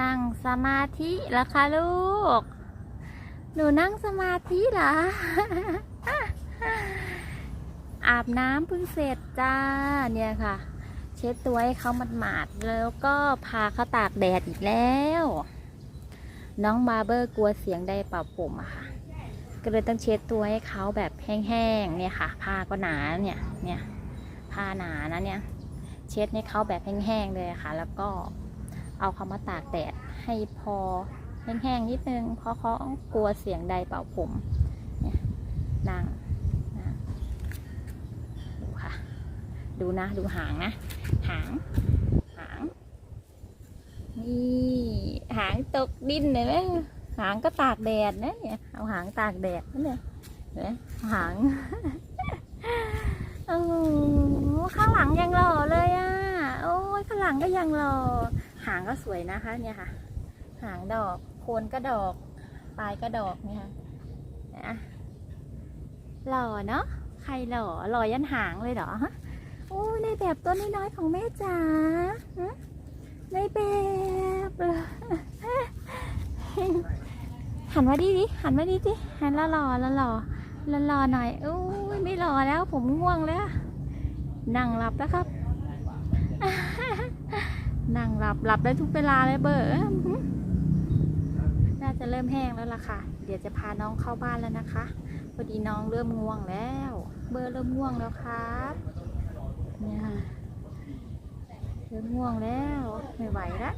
นั่งสมาธิแล้วคะลูก หนูนั่งสมาธิเหรอ อาบน้ำเพิ่งเสร็จจ้า เนี่ยค่ะ เช็ดตัวให้เขาหมาดๆแล้วก็พาเขาตากแดดอีกแล้ว น้องบาร์เบอร์กลัวเสียงได้เป่าผมอะค่ะ ก็เลยต้องเช็ดตัวให้เขาแบบแห้งๆ เนี่ยค่ะ ผ้าก็หนาเนี่ย เนี่ย ผ้าหนานะเนี่ย เช็ดให้เขาแบบแห้งๆเลยค่ะ แล้วก็ เอาเขามาตากแดดให้พอแห้งๆนิดนึง เพราะเขากลัวเสียงใดเป่าผมเนี่ยนั่งนั่งดูค่ะ ดูนะ ดูหางนะ หาง หาง นี่หางตกดินเลยไหมหางก็ตากแดดนะเนี่ย เอาหางตากแดดนะเนี่ยเห็นไหมหางโอ้ข้างหลังยังหล่อเลยอะ โอ้ยข้างหลังก็ยังหล่อ หางก็สวยนะคะ เนี่ยค่ะ หางดอกโคนก็ดอก ปลายก็ดอกเนี่ยนะหล่อเนาะใครหล่อหล่อยันหางเลยเหรอฮะโอ้ในแบบตัวน้อยๆของแม่จ๋าในแบบเหรอหันมาดีดิหันมาดีดิหันละหล่อละหล่อละหล่อหน่อยอู้ยไม่หล่อแล้วผมง่วงแล้วนั่งหลับแล้วครับ นั่งหลับหลับได้ทุกเวลาเลยเบอร์น่าจะเริ่มแห้งแล้วล่ะค่ะ เดี๋ยวจะพาน้องเข้าบ้านแล้วนะคะพอดีน้องเริ่มง่วงแล้ว เบอร์เริ่มง่วงแล้วครับเนี่ยเริ่มง่วงแล้วไม่ไหวแล้ว